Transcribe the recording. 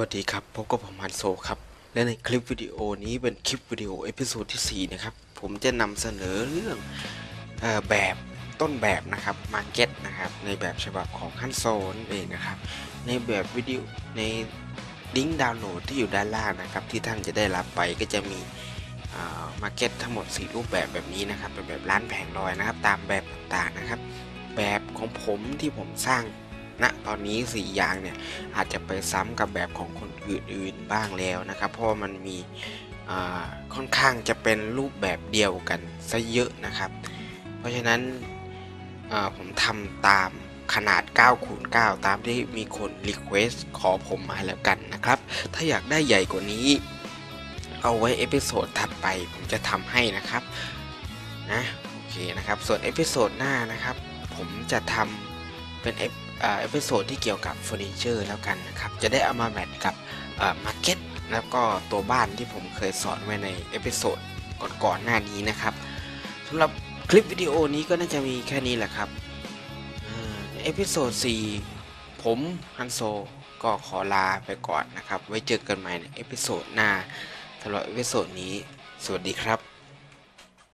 วัสดีครับพบกับผมฮันโซครับ และในคลิปวิดีโอนี้เป็นคลิปวิดีโอเอพิโซดที่ 4 นะครับ ผมจะนำเสนอเรื่องออแบบต้นแบบนะครับมาร์เก็ตนะครับ ในแบบฉบับของฮันโซนั่นเองนะครับ ในแบบวิดีโอในลิงก์ดาวน์โหลดที่อยู่ด้านล่างนะครับ ที่ท่านจะได้รับไปก็จะมีมาร์เก็ตทั้งหมด 4 รูปแบบแบบนี้นะครับเป็นแบบร้านแผงลอยนะครับ ตามแบบต่างๆนะครับ แบบของผมที่ผมสร้าง ณตอนนี้ 4 อย่างเนี่ยอาจจะไปซ้ำกับแบบของคนอื่นๆบ้างแล้วนะครับ เพราะมันมีค่อนข้างจะเป็นรูปแบบเดียวกันซะเยอะนะครับ เพราะฉะนั้นผมทำตามขนาด9คูณ9ตามที่มีคนรีเควสขอผมมาแล้วกันนะครับ ถ้าอยากได้ใหญ่กว่านี้ เอาไว้เอพิโซดถัดไปผมจะทำให้นะครับนะโอเคนะครับ ส่วนเอพิโซดหน้านะครับ ผมจะทำเป็นเอ เอพิโซดที่เกี่ยวกับเฟอร์นิเจอร์แล้วกันนะครับ จะได้เอามาแมทกับมาร์เก็ตแล้วก็ตัวบ้านที่ผมเคยสอนไว้ในเอพิโซดก่อนๆหน้านี้นะครับสำหรับคลิปวิดีโอนี้ก็น่าจะมีแค่นี้แหละครับเอพิโซด4ผมฮันโซก็ขอลาไปก่อนนะครับ ไว้เจอกันใหม่ในเอพิโซดหน้าสำหรับเอพิโซดนี้ สวัสดีครับ